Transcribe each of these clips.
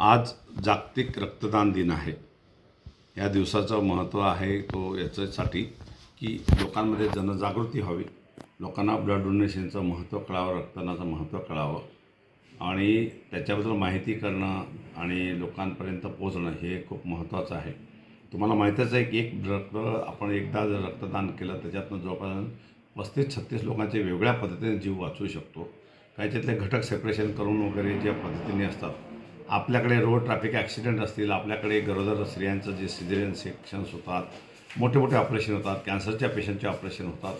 आज जागतिक रक्तदान दिन आहे. या दिवसाचं महत्त्व आहे तो याच्यासाठी की लोकांमध्ये जनजागृती व्हावी. लोकांना ब्लड डोनेशनचं महत्त्व कळावं रक्तदानाचं महत्त्व कळावं आणि त्याच्याबद्दल माहिती करणं आणि लोकांपर्यंत पोचणं हे खूप महत्त्वाचं आहे. तुम्हाला माहीतच आहे की एक रक्त आपण एकदा जर रक्तदान केलं त्याच्यातनं जवळपास पस्तीस छत्तीस लोकांचे वेगळ्या पद्धतीने जीव वाचवू शकतो काही त्यातले घटक सेपरेशन करून वगैरे ज्या पद्धतीने असतात आपल्याकडे रोड ट्रॅफिक ॲक्सिडेंट असतील आपल्याकडे गरोदर स्त्रियांचं जे सिझेरियन सेक्शन्स होतात मोठे मोठे ऑपरेशन होतात कॅन्सरच्या पेशंटचे ऑपरेशन होतात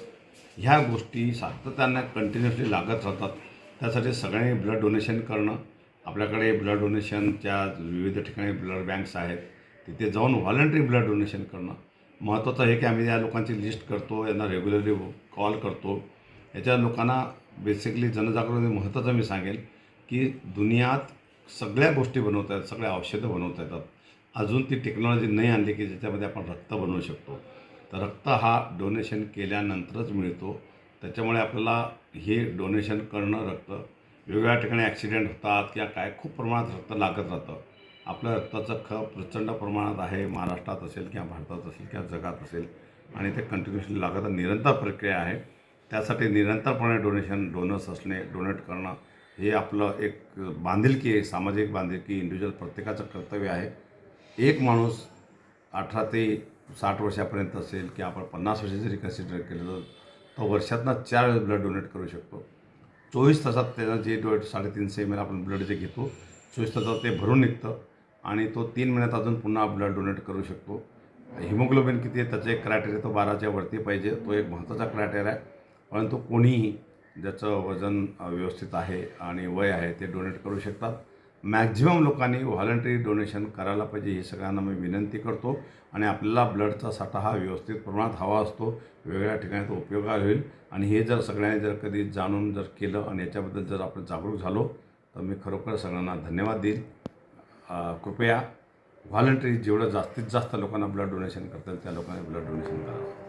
ह्या गोष्टी सातत्यानं कंटिन्युअसली लागत राहतात. त्यासाठी सगळ्यांनी ब्लड डोनेशन करणं आपल्याकडे ब्लड डोनेशनच्या विविध ठिकाणी ब्लड बँक्स आहेत तिथे जाऊन व्हॉलंटरी ब्लड डोनेशन करणं. महत्त्वाचं आहे की आम्ही या लोकांची लिस्ट करतो यांना रेग्युलरली कॉल करतो. याच्या लोकांना बेसिकली जनजागृती महत्त्वाचं मी सांगेल की दुनियात सगळ्या गोष्टी बनवता येतात सगळ्या औषधं बनवता येतात. अजून ती टेक्नॉलॉजी नाही आणली की ज्याच्यामध्ये आपण रक्त बनवू शकतो. तर रक्त हा डोनेशन केल्यानंतरच मिळतो. त्याच्यामुळे आपल्याला हे डोनेशन करणं रक्त वेगवेगळ्या ठिकाणी ॲक्सिडेंट होतात किंवा काय खूप प्रमाणात रक्त लागत राहतं. आपल्या रक्ताचं खप प्रचंड प्रमाणात आहे महाराष्ट्रात असेल किंवा भारतात असेल किंवा जगात असेल आणि ते कंटिन्युअसली लागत निरंतर प्रक्रिया आहे. त्यासाठी निरंतरपणे डोनेशन डोनर्स असणे डोनेट करणं हे आपलं एक बांधिलकी आहे सामाजिक बांधिलकी इंडिव्हिज्युअल प्रत्येकाचं कर्तव्य आहे. एक माणूस अठरा ते साठ वर्षापर्यंत असेल की आपण पन्नास वर्ष जरी कन्सिडर केलं तर तो वर्षातनं चार वेळेस ब्लड डोनेट करू शकतो. चोवीस तासात त्यानं जे डोनेट साडेतीनशे एम एल आपण ब्लड जे घेतो चोवीस तासात ते भरून निघतं आणि तो तीन महिन्यात अजून पुन्हा ब्लड डोनेट करू शकतो. हिमोग्लोबिन किती आहे त्याचे एक क्रायटेरिया तो बाराच्या वरती पाहिजे तो एक महत्त्वाचा क्रायटेरिया आहे. परंतु कोणीही ज्याचं वजन व्यवस्थित आहे आणि वय आहे ते डोनेट करू शकतात. मॅक्झिमम लोकांनी व्हॉलंटरी डोनेशन करायला पाहिजे हे सगळ्यांना मी विनंती करतो आणि आपल्याला ब्लडचा साठा हा व्यवस्थित प्रमाणात हवा असतो वेगवेगळ्या ठिकाणी तो उपयोगाला होईल. आणि हे जर सगळ्यांनी जर कधी जाणून जर केलं आणि याच्याबद्दल जर आपण जागरूक झालो तर मी खरोखर सगळ्यांना धन्यवाद देईन. कृपया व्हॉलंटरी जेवढं जास्तीत जास्त लोकांना ब्लड डोनेशन करता येईल त्या लोकांनी ब्लड डोनेशन करावं